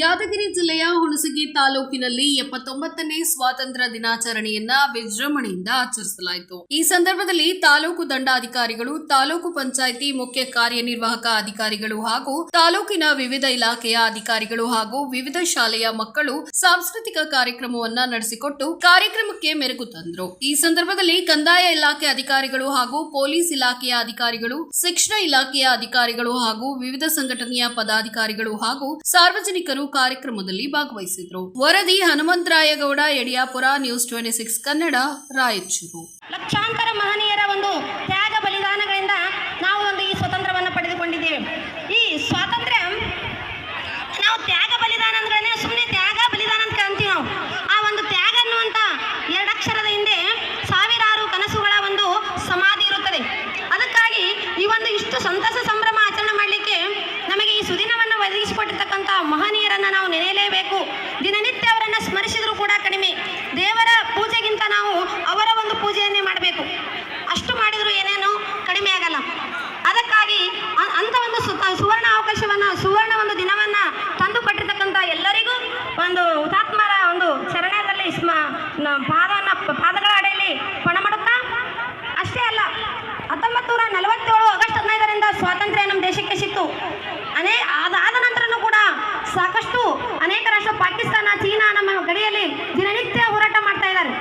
ಯಾದಗಿರಿ ಜಿಲ್ಲೆಯ ಹುಣಸಗಿ ತಾಲೂಕಿನಲ್ಲಿ ಎಪ್ಪತ್ತೊಂಬತ್ತನೇ ಸ್ವಾತಂತ್ರ್ಯ ದಿನಾಚರಣೆಯನ್ನ ವಿಜೃಂಭಣೆಯಿಂದ ಆಚರಿಸಲಾಯಿತು. ಈ ಸಂದರ್ಭದಲ್ಲಿ ತಾಲೂಕು ದಂಡಾಧಿಕಾರಿಗಳು, ತಾಲೂಕು ಪಂಚಾಯಿತಿ ಮುಖ್ಯ ಕಾರ್ಯನಿರ್ವಾಹಕ ಅಧಿಕಾರಿಗಳು ಹಾಗೂ ತಾಲೂಕಿನ ವಿವಿಧ ಇಲಾಖೆಯ ಅಧಿಕಾರಿಗಳು ಹಾಗೂ ವಿವಿಧ ಶಾಲೆಯ ಮಕ್ಕಳು ಸಾಂಸ್ಕೃತಿಕ ಕಾರ್ಯಕ್ರಮವನ್ನ ನಡೆಸಿಕೊಟ್ಟು ಕಾರ್ಯಕ್ರಮಕ್ಕೆ ಮೆರುಗು ತಂದರು. ಈ ಸಂದರ್ಭದಲ್ಲಿ ಕಂದಾಯ ಇಲಾಖೆ ಅಧಿಕಾರಿಗಳು ಹಾಗೂ ಪೊಲೀಸ್ ಇಲಾಖೆಯ ಅಧಿಕಾರಿಗಳು, ಶಿಕ್ಷಣ ಇಲಾಖೆಯ ಅಧಿಕಾರಿಗಳು ಹಾಗೂ ವಿವಿಧ ಸಂಘಟನೆಯ ಪದಾಧಿಕಾರಿಗಳು ಹಾಗೂ ಸಾರ್ವಜನಿಕರು ಕಾರ್ಯಕ್ರಮದಲ್ಲಿ ಭಾಗವಹಿಸಿದ್ರು. ವರದಿ Hanumantharayagowda Yadiyapura news twenty six Kannada Raichur. ಲಕ್ಷಾಂತರ ಮಹನೀಯರ ಸ್ಮ ನ- ಪಾದವನ್ನು ಪಾದಗಳ ಅಡಿಯಲ್ಲಿ ಪಣ ಮಾಡುತ್ತಾ? ಅಷ್ಟೇ ಅಲ್ಲ ಹತ್ತೊಂಬತ್ತು ನೂರ ನಲವತ್ತೇಳು ಆಗಸ್ಟ್ ಹದಿನೈದರಿಂದ ಸ್ವಾತಂತ್ರ್ಯ ನಮ್ಮ ದೇಶಕ್ಕೆ ಸಿಕ್ತು ಅನೇ ಅದಾದ ನಂತರನೂ ಕೂಡ ಸಾಕಷ್ಟು ಅನೇಕ ರಾಷ್ಟ್ರ, ಪಾಕಿಸ್ತಾನ, ಚೀನಾ ನಮ್ಮ ಗಡಿಯಲ್ಲಿ ದಿನನಿತ್ಯ ಹೋರಾಟ ಮಾಡ್ತಾ ಇದ್ದಾರೆ.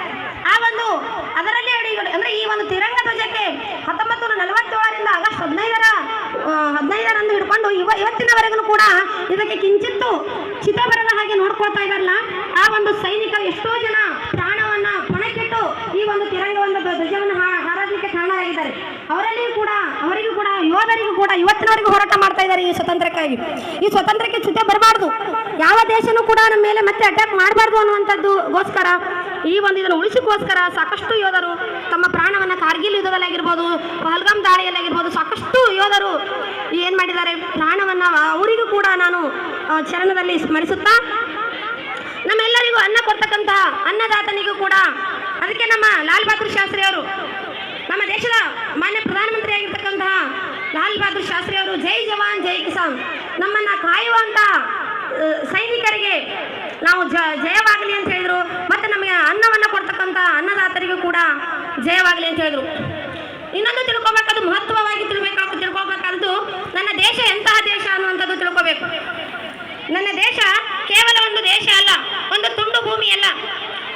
ಆ ಒಂದು, ಅದರಲ್ಲಿ ಅಂದ್ರೆ ಈ ಒಂದು ತಿರಂಗ ಧ್ವಜಕ್ಕೆ ಹತ್ತೊಂಬತ್ತು ನೂರ ನಲವತ್ತೇಳರಿಂದ ಆಗಸ್ಟ್ ಹದಿನೈದರ ಹದಿನೈದರಂದು ಹಿಡ್ಕೊಂಡು ಇವ, ಇವತ್ತಿನವರೆಗೂ ಕೂಡ ಇದಕ್ಕೆ ಕಿಂಚಿತ್ತು ಚಿತ ಬರದ ಹಾಗೆ ನೋಡ್ಕೊಳ್ತಾ ಇದ್ದಾರಲ್ಲ, ಆ ಒಂದು ಸೈನಿಕರು ಎಷ್ಟೋ ಜನ ಒಂದು ತಿರಂಗ, ಒಂದು ಧ್ವಜವನ್ನು ಹಾರಾಡಲಿಕ್ಕೆ ಕಾರಣರಾಗಿದ್ದಾರೆ. ಅವರಲ್ಲಿಯೂ ಕೂಡ, ಅವರಿಗೂ ಕೂಡ ಯೋಧರಿಗೂ ಕೂಡ ಇವತ್ತಿನವರೆಗೂ ಹೋರಾಟ ಮಾಡ್ತಾ ಇದ್ದಾರೆ ಈ ಸ್ವತಂತ್ರಕ್ಕಾಗಿ. ಈ ಸ್ವತಂತ್ರಕ್ಕೆ ಚ್ಯುತಿ ಬರಬಾರ್ದು. ಯಾವ ದೇಶನೂ ಕೂಡ ನಮ್ಮ ಮೇಲೆ ಮತ್ತೆ ಅಟ್ಯಾಕ್ ಮಾಡಬಾರ್ದು ಅನ್ನುವಂಥದ್ದು ಗೋಸ್ಕರ. ಈ ಒಂದು ಇದನ್ನು ಉಳಿಸೋಕ್ಕೋಸ್ಕರ ಸಾಕಷ್ಟು ಯೋಧರು ತಮ್ಮ ಪ್ರಾಣವನ್ನು ಕಾರ್ಗಿಲ್ ಯುದ್ಧದಲ್ಲಾಗಿರ್ಬೋದು ಪಹಲ್ಗಾಮ್ ದಾಳಿಯಲ್ಲಾಗಿರ್ಬೋದು ಸಾಕಷ್ಟು ಯೋಧರು ಏನು ಮಾಡಿದ್ದಾರೆ, ಪ್ರಾಣವನ್ನು ಅವರಿಗೂ ಕೂಡ ನಾನು ಚರಣದಲ್ಲಿ ಸ್ಮರಿಸುತ್ತಾ, ನಮ್ಮೆಲ್ಲರಿಗೂ ಅನ್ನ ಕೊಡ್ತಕ್ಕಂತಹ ಅನ್ನದಾತನಿಗೂ ಕೂಡ ಅದಕ್ಕೆ ನಮ್ಮ ಲಾಲ್ ಬಹದ್ದೂರ್ ಶಾಸ್ತ್ರಿ ಅವರು, ನಮ್ಮ ದೇಶದ ಮಾನ್ಯ ಪ್ರಧಾನಮಂತ್ರಿ ಆಗಿರ್ತಕ್ಕಂತಹ ಲಾಲ್ ಬಹದ್ದೂರ್ ಶಾಸ್ತ್ರಿ ಅವರು, ಜೈ ಜವಾನ್, ಜೈ ಕಿಸಾನ್. ನಮ್ಮನ್ನ ಕಾಯುವಂತ ಸೈನಿಕರಿಗೆ ನಾವು ಜ, ಜಯವಾಗಲಿ ಅಂತ ಹೇಳಿದ್ರು. ಮತ್ತೆ ನಮಗೆ ಅನ್ನವನ್ನು ಕೊಡ್ತಕ್ಕಂತ ಅನ್ನದಾತರಿಗೂ ಕೂಡ ಜಯವಾಗಲಿ ಅಂತ ಹೇಳಿದ್ರು. ಇನ್ನೊಂದು ತಿಳ್ಕೊಬೇಕಾದ ಮಹತ್ವವಾಗಿ ತಿಳ್ಬೇಕು, ತಿಳ್ಕೊಬೇಕಾದ್ದು ನನ್ನ ದೇಶ ಎಂತಹ ದೇಶ ಅನ್ನುವಂಥದ್ದು ತಿಳ್ಕೊಬೇಕು. ನನ್ನ ದೇಶ ಕೇವಲ ಒಂದು ದೇಶ ಅಲ್ಲ ಒಂದು ತುಂಡು ಭೂಮಿ ಅಲ್ಲ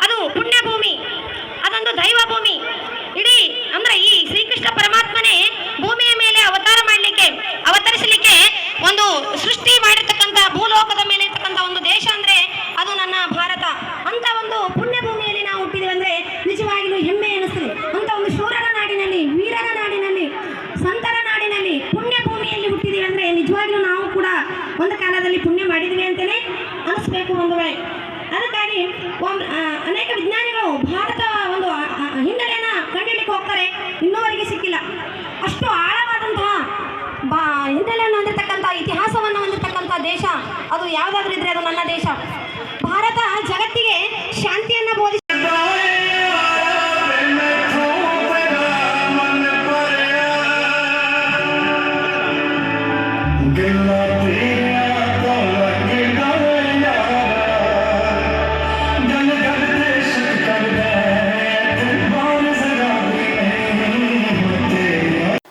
ಅದು ಪುಣ್ಯ ಭೂಮಿ ಅದೊಂದು ದೈವ ಭೂಮಿ ಇಡೀ ಅಂದ್ರೆ ಈ ಶ್ರೀಕೃಷ್ಣ ಪರಮಾತ್ಮನೇ ಭೂಮಿಯ ಮೇಲೆ ಅವತಾರ ಮಾಡಲಿಕ್ಕೆ ಅವತರಿಸಲಿಕ್ಕೆ ಒಂದು ಸೃಷ್ಟಿ ಮಾಡಿರ್ತಕ್ಕಂಥ ಭೂಲೋಕದ ಮೇಲೆ ಇರ್ತಕ್ಕಂಥ ಒಂದು ದೇಶ ಅಂದ್ರೆ ಅದು ನನ್ನ ಭಾರತ ಅಂತ ಒಂದು ಪುಣ್ಯ ಭೂಮಿಯಲ್ಲಿ ನಾವು ಹುಟ್ಟಿದ್ವಿ ಅಂದ್ರೆ ನಿಜವಾಗಿಯೂ ಹೆಮ್ಮೆ ಎನಿಸ್ತದೆ ಅಂತ ಒಂದು ಶೂರರ ನಾಡಿನಲ್ಲಿ ವೀರರ ನಾಡಿನಲ್ಲಿ ಸಂತರ ನಾಡಿನಲ್ಲಿ ಪುಣ್ಯ ಭೂಮಿಯಲ್ಲಿ ಹುಟ್ಟಿದೀವಿ ಅಂದ್ರೆ ನಿಜವಾಗ್ಲೂ ನಾವು ಕೂಡ ಒಂದು ಕಾಲದಲ್ಲಿ ಪುಣ್ಯ ಮಾಡಿದ್ವಿ ಅಂತಲೇ ಅನಿಸ್ಬೇಕು ಒಂದು ವೇಳೆ. ಅದಕ್ಕಾಗಿ ಅನೇಕ ವಿಜ್ಞಾನಿಗಳು ಭಾರತ ಒಂದು ಹಿನ್ನೆಲೆಯನ್ನು ಕಂಡುಹಿಡಿಯಕ್ಕೆ ಹೋಗ್ತಾರೆ. ಇನ್ನೂವರೆಗೆ ಸಿಕ್ಕಿಲ್ಲ. ಅಷ್ಟು ಆಳವಾದಂತಹ ಬಾ, ಹಿನ್ನೆಲೆಯನ್ನು ಹೊಂದಿರತಕ್ಕಂಥ ಇತಿಹಾಸವನ್ನು ಹೊಂದಿರತಕ್ಕಂಥ ದೇಶ ಅದು ಯಾವುದಾದ್ರೂ